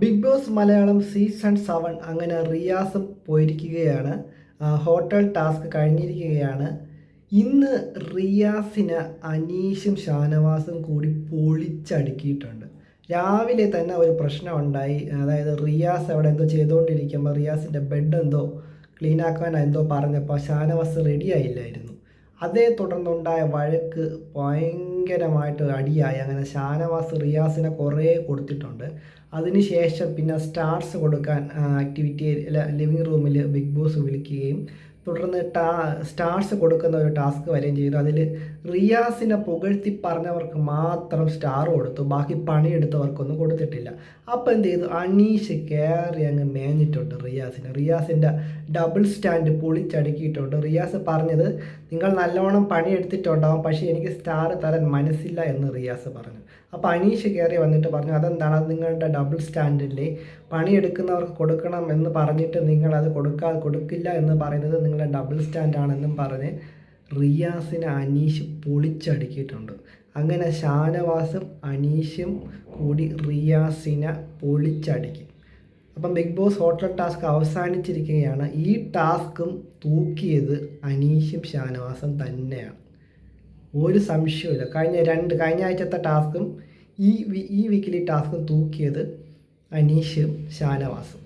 Bigg Boss Malayalam season seven അങ്ങനെ റിയാസും പോയിരിക്കുകയാണ്. ഹോട്ടൽ ടാസ്ക് കഴിഞ്ഞിരിക്കുകയാണ്. ഇന്ന് റിയാസിന് അനീഷും ഷാനവാസും കൂടി പൊളിച്ചടുക്കിയിട്ടുണ്ട്. രാവിലെ തന്നെ ഒരു പ്രശ്നം ഉണ്ടായി. അതായത് റിയാസ് അവിടെ എന്തോ ചെയ്തുകൊണ്ടിരിക്കുമ്പോൾ റിയാസിന്റെ ബെഡ് എന്തോ ക്ലീൻ ആക്കാൻ എന്തോ പറഞ്ഞപ്പോൾ ഷാനവാസ് റെഡി ആയില്ലായിരുന്നു. അതേ തുടർന്നുണ്ടായ വഴക്ക് ഭയങ്കരമായിട്ട് അടിയായി. അങ്ങനെ ഷാനവാസ് റിയാസിനെ കുറേ കൊടുത്തിട്ടുണ്ട്. അതിനുശേഷം പിന്നെ സ്റ്റാർസ് കൊടുക്കാൻ ആക്ടിവിറ്റി ലിവിങ് റൂമിൽ ബിഗ് ബോസ് വിളിക്കുകയും തുടർന്ന് ടാ സ്റ്റാർസ് കൊടുക്കുന്ന ഒരു ടാസ്ക് വരികയും ചെയ്തു. അതിൽ റിയാസിനെ പുകഴ്ത്തി പറഞ്ഞവർക്ക് മാത്രം സ്റ്റാർ കൊടുത്തു. ബാക്കി പണിയെടുത്തവർക്കൊന്നും കൊടുത്തിട്ടില്ല. അപ്പോൾ എന്ത് ചെയ്തു? അനീഷ് കയറി അങ്ങ് മേഞ്ഞിട്ടുണ്ട് റിയാസിന്. റിയാസിന്റെ ഡബിൾ സ്റ്റാൻഡ് പൊളിച്ചടുക്കിയിട്ടുണ്ട്. റിയാസ് പറഞ്ഞത് നിങ്ങൾ നല്ലോണം പണിയെടുത്തിട്ടുണ്ടാവും. പക്ഷേ എനിക്ക് സ്റ്റാർ തരാൻ മനസ്സില്ല എന്ന് റിയാസ് പറഞ്ഞു. അപ്പോൾ അനീഷ് കയറി വന്നിട്ട് പറഞ്ഞു അതെന്താണ്? അത് നിങ്ങളുടെ ഡബിൾ സ്റ്റാൻഡില്ലേ പണിയെടുക്കുന്നവർക്ക് കൊടുക്കണം എന്ന് പറഞ്ഞിട്ട് നിങ്ങൾ അത് കൊടുക്കാ കൊടുക്കില്ല എന്ന് പറയുന്നത് നിങ്ങളുടെ ഡബിൾ സ്റ്റാൻഡാണെന്നും പറഞ്ഞ് റിയാസിനെ അനീഷ് പൊളിച്ചടുക്കിയിട്ടുണ്ട്. അങ്ങനെ ഷാനവാസും അനീഷും കൂടി റിയാസിനെ പൊളിച്ചടുക്കി. അപ്പം ബിഗ് ബോസ് ഹോട്ടൽ ടാസ്ക് അവസാനിച്ചിരിക്കുകയാണ്. ഈ ടാസ്കും തൂക്കിയത് അനീഷും ഷാനവാസും തന്നെയാണ്. ഒരു സംശയമില്ല കഴിഞ്ഞ രണ്ട് കഴിഞ്ഞ ആഴ്ചത്തെ ടാസ്കും ഈ ഈ വീക്കിലി ടാസ്കും തൂക്കിയത് അനീഷും ഷാനവാസും.